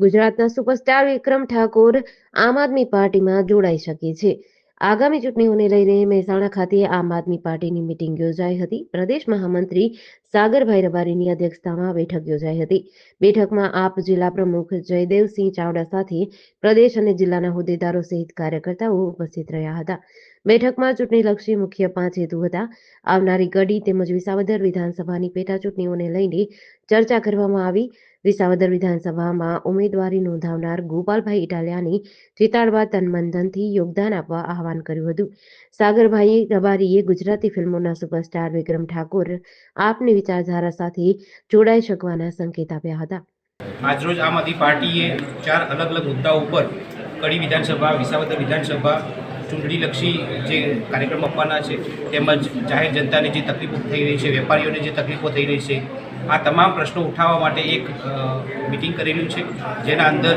ગુજરાતના સુપરસ્ટાર વિક્રમ ઠાકોર આમ આદમી પાર્ટીમાં જોડાઈ શકે છે. આગામી ચૂંટણીઓને લઈને મહેસાણા ખાતે આમ આદમી પાર્ટીની મિટિંગ યોજાઈ હતી. પ્રદેશ મહામંત્રી સાગરભાઈ રબારીની અધ્યક્ષતામાં બેઠક યોજાઈ હતી. બેઠકમાં આપ જિલ્લા પ્રમુખ જયદેવસિંહ ચાવડા સાથે પ્રદેશ અને જિલ્લાના હોદ્દેદારો સહિત કાર્યકર્તાઓ ઉપસ્થિત રહ્યા હતા. બેઠકમાં ચૂંટણીલક્ષી મુખ્ય પાંચ હેતુ હતા. આવનારી ગડી તેમજ વિસાવદર વિધાનસભાની પેટા ચૂંટણીઓને લઈને ચર્ચા કરવામાં આવી. વિસાવદર વિધાનસભામાં ઉમેદવારી નોંધાવનાર ગોપાલભાઈ ઇટાલિયાની ચિતાડવા તનમંધનથી યોગદાન આપવા આહવાન કર્યું હતું. સાગરભાઈ રબારીએ ગુજરાતી ફિલ્મોના સુપરસ્ટાર વિક્રમ ઠાકોર આપની વિચારધારા સાથે જોડાઈ શકવાના સંકેત આપ્યા હતા. આજરોજ આમ આદમી પાર્ટીએ ચાર અલગ અલગ મુદ્દાઓ ઉપર કડી વિધાનસભા, વિસાવદર વિધાનસભા ચૂંટણીલક્ષી જે કાર્યક્રમ આપવાના છે, તેમજ જાહેર જનતાને જે તકલીફો થઈ રહી છે, વેપારીઓને જે તકલીફો થઈ રહી છે, આ તમામ પ્રશ્નો ઉઠાવવા માટે એક મિટિંગ કરેલું છે, જેના અંદર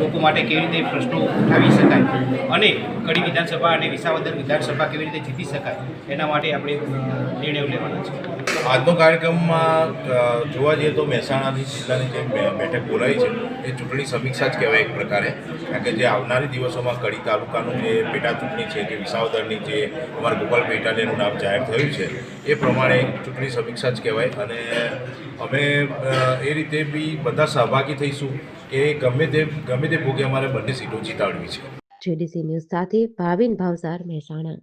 લોકો માટે કેવી રીતે પ્રશ્નો ઉઠાવી શકાય અને કડી વિધાનસભા અને વિસાવદર વિધાનસભા કેવી રીતે જીતી શકાય, એના માટે આપણે નિર્ણયો લેવાના છે. આજનો કાર્યક્રમમાં જોવા જઈએ તો મહેસાણાની જિલ્લાની જે બેઠક બોલાવી છે. એ ચૂંટણી સમીક્ષા જ કહેવાય એક પ્રકારે. કારણ કે જે આવનારી દિવસોમાં કડી તાલુકાનું જે પેટા ચૂંટણી છે કે વિસાવદરની જે અમારા ગોપાલ પેટાલિયાનું નામ જાહેર થયું છે, એ પ્રમાણે ચૂંટણી સમીક્ષા જ કહેવાય. અને અમે એ રીતે બી બધા સહભાગી થઈશું કે ગમે તે ગમે તે ભોગે અમારે બંને સીટો જીતાડવી છે. જેડીસી ન્યૂઝ સાથે ભાવિન ભાવસાર મહેસાણા.